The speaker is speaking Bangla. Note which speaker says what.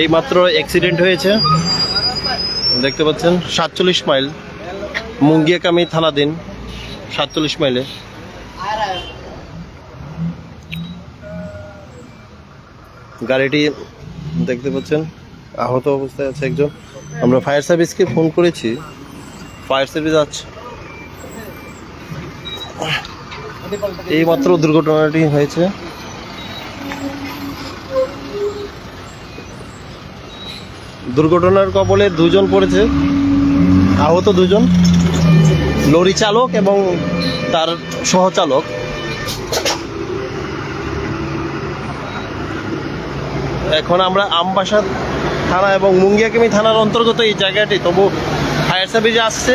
Speaker 1: এই মাত্র অ্যাক্সিডেন্ট হয়েছে। দেখতে পাচ্ছেন, সাতচল্লিশ মাইল মুঙ্গিয়াকামি থানাধীন, সাতচল্লিশ মাইলে গাড়িটি দেখতে পাচ্ছেন, আহত অবস্থায় আছে একজন। আমরা ফায়ার সার্ভিসকে ফোন করেছি। ফায়ার সার্ভিস আছে এই মাত্র দুর্ঘটনাটি হয়েছে। দুর্ঘটনার কবলে দুজন পড়েছে। আহত দুজন। লরি চালক এবং তার সহচালক। এখন আমরা আমবাসা থানা এবং মুঙ্গিয়াকেমি থানার অন্তর্গত এই জায়গাটি। তবু ফায়ার সার্ভিস আসছে।